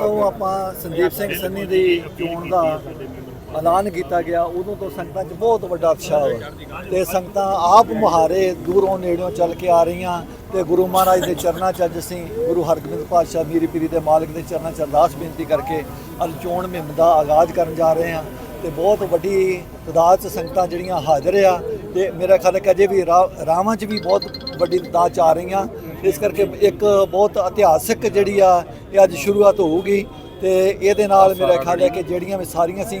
ਤੋਂ ਆਪਾਂ ਸੰਦੀਪ ਸਿੰਘ ਸੰਨੀ ਦੀ ਚੋਣ ਦਾ ਐਲਾਨ ਕੀਤਾ ਗਿਆ, ਉਦੋਂ ਤੋਂ ਸੰਗਤਾਂ 'ਚ ਬਹੁਤ ਵੱਡਾ ਉਤਸ਼ਾਹ ਹੈ ਤੇ ਸੰਗਤਾਂ ਆਪ ਮੁਹਾਰੇ ਦੂਰੋਂ ਨੇੜਿਓਂ ਚੱਲ ਕੇ ਆ ਰਹੀਆਂ ਤੇ ਗੁਰੂ ਮਹਾਰਾਜ ਦੇ ਚਰਨਾਂ 'ਚ ਅੱਜ ਅਸੀਂ ਗੁਰੂ ਹਰਗੋਬਿੰਦ ਪਾਤਸ਼ਾਹ ਮੀਰੀ ਪੀਰੀ ਦੇ ਮਾਲਕ ਦੇ ਚਰਨਾਂ 'ਚ ਅਰਦਾਸ ਬੇਨਤੀ ਕਰਕੇ ਅੱਜ ਚੋਣ ਮੁਹਿੰਮ ਦਾ ਆਗਾਜ਼ ਕਰਨ ਜਾ ਰਹੇ ਹਾਂ ਤੇ ਬਹੁਤ ਵੱਡੀ ਤਦਾਦ 'ਚ ਸੰਗਤਾਂ ਜਿਹੜੀਆਂ ਹਾਜ਼ਰ ਆ ਤੇ ਮੇਰਾ ਖਿਆਲ ਹੈ ਕਿ ਅਜੇ ਵੀ ਰਾ- ਰਾਵਾਂ 'ਚ ਵੀ ਬਹੁਤ ਵੱਡੀ ਤਦਾਦ 'ਚ ਆ ਰਹੀਆਂ। ਇਸ ਕਰਕੇ ਇੱਕ ਬਹੁਤ ਇਤਿਹਾਸਿਕ ਜਿਹੜੀ ਆ ਇਹ ਅੱਜ ਸ਼ੁਰੂਆਤ ਹੋਊਗੀ ਤੇ ਇਹਦੇ ਨਾਲ ਮੇਰਾ ਖਿਆਲ ਹੈ ਕਿ ਜਿਹੜੀਆਂ ਵੀ ਸਾਰੀਆਂ ਅਸੀਂ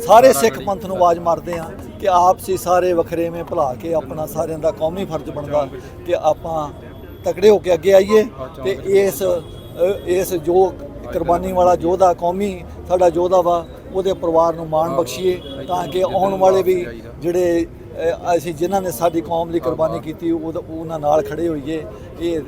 ਸਾਰੇ ਸਿੱਖ ਪੰਥ ਨੂੰ ਆਵਾਜ਼ ਮਾਰਦੇ ਆ ਕਿ ਆਪਸੀ ਸਾਰੇ ਵਖਰੇਵੇਂ ਭੁਲਾ ਕੇ ਆਪਣਾ ਸਾਰਿਆਂ ਦਾ ਕੌਮੀ ਫਰਜ਼ ਬਣਦਾ ਕਿ ਆਪਾਂ ਤਕੜੇ ਹੋ ਕੇ ਅੱਗੇ ਆਈਏ ਤੇ ਇਸ ਇਸ ਜੋ ਕੁਰਬਾਨੀ ਵਾਲਾ ਯੋਧਾ ਕੌਮੀ ਸਾਡਾ ਯੋਧਾ ਵਾ ਉਹਦੇ ਪਰਿਵਾਰ ਨੂੰ ਮਾਣ ਬਖਸ਼ੀਏ ਤਾਂ ਕਿ ਆਉਣ ਵਾਲੇ ਵੀ ਜਿਹੜੇ ਅਸੀਂ ਜਿਨ੍ਹਾਂ ਨੇ ਸਾਡੀ ਕੌਮ ਲਈ ਕੁਰਬਾਨੀ ਕੀਤੀ ਉਹ ਉਹਨਾਂ ਨਾਲ ਖੜੇ ਹੋਈਏ ਇਹ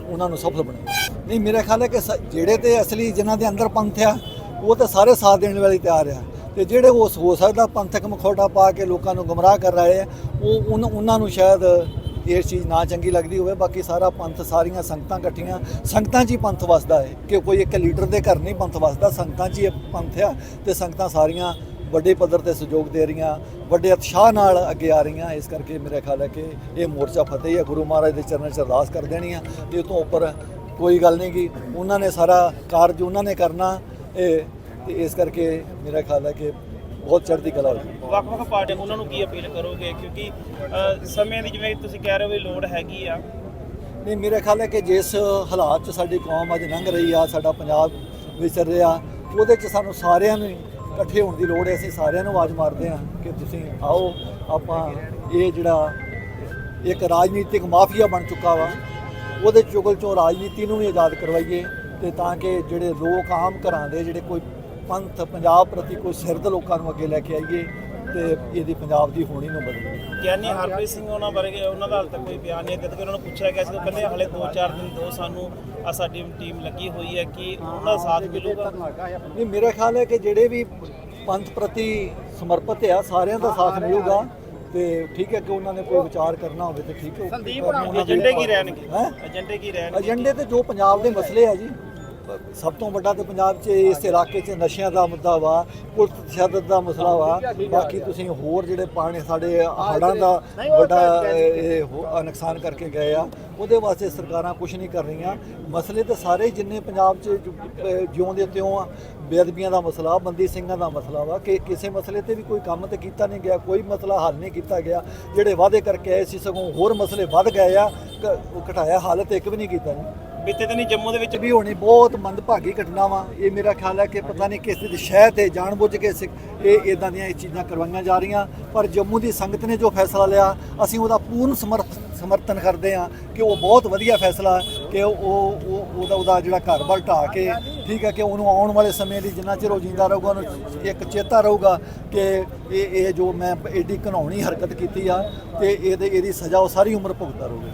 ਉਹਨਾਂ ਨੂੰ ਸਫਲ ਬਣਾਈਏ। ਨਹੀਂ ਮੇਰਾ ਖਿਆਲ ਹੈ ਕਿ ਜਿਹੜੇ ਤੇ ਅਸਲੀ ਜਿਨ੍ਹਾਂ ਦੇ ਅੰਦਰ ਪੰਥ ਆ ਉਹ ਤਾਂ ਸਾਰੇ ਸਾਥ ਦੇਣ ਵਾਲੇ ਤਿਆਰ ਆ। ਤੇ ਜਿਹੜੇ ਉਸ ਹੋ ਸਕਦਾ ਪੰਥਕ ਮਖੌਟਾ ਪਾ ਕੇ ਲੋਕਾਂ ਨੂੰ ਗੁੰਮਰਾਹ ਕਰ ਰਹੇ ਆ ਉਹ ਉਹਨਾਂ ਨੂੰ ਸ਼ਾਇਦ ਇਹ ਚੀਜ਼ ਨਾ ਚੰਗੀ ਲੱਗਦੀ ਹੋਵੇ ਬਾਕੀ ਸਾਰਾ ਪੰਥ ਸਾਰੀਆਂ ਸੰਗਤਾਂ ਇਕੱਠੀਆਂ ਸੰਗਤਾਂ 'ਚ ਹੀ ਪੰਥ ਵਸਦਾ ਹੈ। ਕਿ ਕੋਈ ਇੱਕ ਲੀਡਰ ਦੇ ਘਰ ਨਹੀਂ ਪੰਥ ਵਸਦਾ ਸੰਗਤਾਂ 'ਚ ਹੀ ਪੰਥ ਆ ਤੇ ਸੰਗਤਾਂ ਸਾਰੀਆਂ ਵੱਡੇ ਪੱਧਰ ਤੇ ਸਹਿਯੋਗ ਦੇ ਰਹੀਆਂ ਵੱਡੇ ਉਤਸ਼ਾਹ ਨਾਲ ਅੱਗੇ ਆ ਰਹੀਆਂ ਇਸ ਕਰਕੇ ਮੇਰਾ ਖਿਆਲ ਹੈ ਕਿ ਇਹ ਮੋਰਚਾ ਫਤਿਹ ਹੈ ਗੁਰੂ ਮਹਾਰਾਜ ਦੇ ਚਰਨਾਂ 'ਚ ਅਰਦਾਸ ਕਰ ਦੇਣੀ ਆ। ਇਹ ਤੋਂ ਉੱਪਰ ਕੋਈ ਗੱਲ ਨਹੀਂ ਕਿ ਉਹਨਾਂ ਨੇ ਸਾਰਾ ਕਾਰਜ ਉਹਨਾਂ ਨੇ ਕਰਨਾ। ਇਹ ਤੇ ਇਸ ਕਰਕੇ ਮੇਰਾ ਖਿਆਲ ਹੈ ਕਿ ਬਹੁਤ ਚੜ੍ਹਦੀ ਕਲਾ ਹੋਈ ਵੱਖ-ਵੱਖ ਪਾਰਟੀਆਂ ਉਹਨਾਂ ਨੂੰ ਕੀ ਅਪੀਲ ਕਰੋਗੇ? ਕਿਉਂਕਿ ਸਮੇਂ ਦੀ ਜਿਵੇਂ ਤੁਸੀਂ ਕਹਿ ਰਹੇ ਹੋ ਵੀ ਲੋੜ ਹੈਗੀ ਆ। ਨਹੀਂ ਮੇਰਾ ਖਿਆਲ ਹੈ ਕਿ ਜਿਸ ਹਾਲਾਤ 'ਚ ਸਾਡੀ ਕੌਮ ਅੱਜ ਲੰਘ ਰਹੀ ਆ ਸਾਡਾ ਪੰਜਾਬ ਵਿਚਰ ਰਿਹਾ ਉਹਦੇ 'ਚ ਸਾਨੂੰ ਸਾਰਿਆਂ ਨੂੰ ਇਕੱਠੇ ਹੋਣ ਦੀ ਲੋੜ ਹੈ। ਅਸੀਂ ਸਾਰਿਆਂ ਨੂੰ ਆਵਾਜ਼ ਮਾਰਦੇ ਹਾਂ ਕਿ ਤੁਸੀਂ ਆਓ, ਆਪਾਂ ਇਹ ਜਿਹੜਾ ਇੱਕ ਰਾਜਨੀਤਿਕ ਮਾਫੀਆ ਬਣ ਚੁੱਕਾ ਵਾ, ਉਹਦੇ ਚੁਗਲ ਚੋਂ ਰਾਜਨੀਤੀ ਨੂੰ ਵੀ ਆਜ਼ਾਦ ਕਰਵਾਈਏ ਤੇ ਤਾਂ ਕਿ ਜਿਹੜੇ ਲੋਕ ਆਮ ਘਰਾਂ ਦੇ, ਜਿਹੜੇ ਕੋਈ ਪੰਥ, ਪੰਜਾਬ ਪ੍ਰਤੀ ਕੋਈ ਸਿਰਦ ਲੋਕਾਂ ਨੂੰ ਅੱਗੇ ਲੈ ਕੇ ਆਈਏ ਤੇ ਇਹਦੀ ਪੰਜਾਬ ਦੀ ਹੋਣੀ ਨੂੰ ਬਦਲੀਏ ਗਿਆਨੀ ਹਰਪ੍ਰੀਤ ਸਿੰਘ ਉਹਨਾਂ ਬਾਰੇ ਉਹਨਾਂ ਦਾ ਹਾਲੇ ਤੱਕ ਕੋਈ ਬਿਆਨ ਨਹੀਂ ਕਿਉਂਕਿ ਉਹਨਾਂ ਨੂੰ ਪੁੱਛਿਆ ਗਿਆ ਸੀ ਉਹ ਕਹਿੰਦੇ ਹਲੇ 2-4 ਦਿਨ ਦੋ ਸਾਨੂੰ ਆ ਸਾਡੀ ਟੀਮ ਲੱਗੀ ਹੋਈ ਹੈ ਕਿ ਉਹਨਾਂ ਦਾ ਸਾਥ ਮਿਲੂਗਾ। ਨਹੀਂ ਮੇਰਾ ਖਿਆਲ ਹੈ ਕਿ ਜਿਹੜੇ ਵੀ ਪੰਥ ਪ੍ਰਤੀ ਸਮਰਪਿਤ ਆ ਸਾਰਿਆਂ ਦਾ ਸਾਥ ਮਿਲੂਗਾ ਤੇ ਠੀਕ ਹੈ ਕਿ ਉਹਨਾਂ ਨੇ ਕੋਈ ਵਿਚਾਰ ਕਰਨਾ ਹੋਵੇ ਤੇ ਠੀਕ ਹੈ। ਸੰਦੀਪ ਏਜੰਡੇ ਕੀ ਰਹਿਣਗੇ? ਹੈਂ? ਏਜੰਡੇ ਕੀ ਰਹਿਣਗੇ? ਏਜੰਡੇ ਤੇ ਜੋ ਪੰਜਾਬ ਦੇ ਮਸਲੇ ਆ ਜੀ ਸਭ ਤੋਂ ਵੱਡਾ ਤੇ ਪੰਜਾਬ 'ਚ ਇਸ ਇਲਾਕੇ 'ਚ ਨਸ਼ਿਆਂ ਦਾ ਮੁੱਦਾ ਵਾ ਕੁਲ ਤਸ਼ੱਦਦ ਦਾ ਮਸਲਾ ਵਾ। ਬਾਕੀ ਤੁਸੀਂ ਹੋਰ ਜਿਹੜੇ ਪਾਣੀ ਸਾਡੇ ਹੜ੍ਹਾਂ ਦਾ ਵੱਡਾ ਇਹ ਨੁਕਸਾਨ ਕਰਕੇ ਗਏ ਆ ਉਹਦੇ ਵਾਸਤੇ ਸਰਕਾਰਾਂ ਕੁਝ ਨਹੀਂ ਕਰ ਰਹੀਆਂ। ਮਸਲੇ ਤਾਂ ਸਾਰੇ ਜਿੰਨੇ ਪੰਜਾਬ 'ਚ ਜੋ, ਅਹ, ਜਿਉਂਦੇ ਤਿਉਂ ਆ ਬੇਅਦਬੀਆਂ ਦਾ ਮਸਲਾ ਬੰਦੀ ਸਿੰਘਾਂ ਦਾ ਮਸਲਾ ਵਾ ਕਿ ਕਿਸੇ ਮਸਲੇ ਤੇ ਵੀ ਕੋਈ ਕੰਮ ਤੇ ਕੀਤਾ ਨਹੀਂ ਗਿਆ ਕੋਈ ਮਸਲਾ ਹੱਲ ਨਹੀਂ ਕੀਤਾ ਗਿਆ ਜਿਹੜੇ ਵਾਅਦੇ ਕਰਕੇ ਆਏ ਸੀ ਸਗੋਂ ਹੋਰ ਮਸਲੇ ਵੱਧ ਗਏ ਆ ਕ- ਉਹ ਘਟਾਇਆ ਹਾਲਤ ਇੱਕ ਵੀ ਨਹੀਂ ਕੀਤਾ ਜੀ ਬੀਤੇ ਦਿਨੀ ਜੰਮੂ ਦੇ ਵਿੱਚ ਵੀ ਹੋਣੀ ਬਹੁਤ ਮੰਦਭਾਗੀ ਘਟਨਾਵਾਂ ਇਹ ਮੇਰਾ ਖਿਆਲ ਹੈ ਕਿ ਪਤਾ ਨਹੀਂ ਕਿਸ ਦੀ ਸ਼ਹਿ ਤੇ ਜਾਣਬੁੱਝ ਕੇ ਸਿੱਖ- ਇਹ ਇਦਾਂ ਦੀਆਂ ਇਹ ਚੀਜ਼ਾਂ ਕਰਵਾਈਆਂ ਜਾ ਰਹੀਆਂ। ਪਰ ਜੰਮੂ ਦੀ ਸੰਗਤ ਨੇ ਜੋ ਫੈਸਲਾ ਲਿਆ, ਅਸੀਂ ਉਹਦਾ ਪੂਰਨ ਸਮਰਥ, ਸਮਰਥਨ ਕਰਦੇ ਹਾਂ ਕਿ ਉਹ ਬਹੁਤ ਵਧੀਆ ਫੈਸਲਾ ਕਿ ਉਹ ਉਹ, ਉਹਦਾ ਉਹਦਾ ਜਿਹੜਾ ਘਰ-ਬਾਰ ਢਾਹ ਕੇ ਠੀਕ ਹੈ ਕਿ ਉਹਨੂੰ ਆਉਣ ਵਾਲੇ ਸਮੇਂ ਲਈ ਜਿੰਨਾ ਚਿਰ ਉਹ ਜਿੰਦਾ ਰਹੂਗਾ, ਉਹਨੂੰ ਇੱਕ ਚੇਤਾ ਰਹੂਗਾ ਕਿ ਇਹ ਇਹ ਜੋ ਮੈਂ ਏਡੀ ਘਿਨਾਉਣੀ ਹਰਕਤ ਕੀਤੀ ਆ ਤੇ ਇਹਦੇ, ਇਹਦੀ ਸਜ਼ਾ ਉਹ ਸਾਰੀ ਉਮਰ ਭੁਗਤਦਾ ਰਹੂਗਾ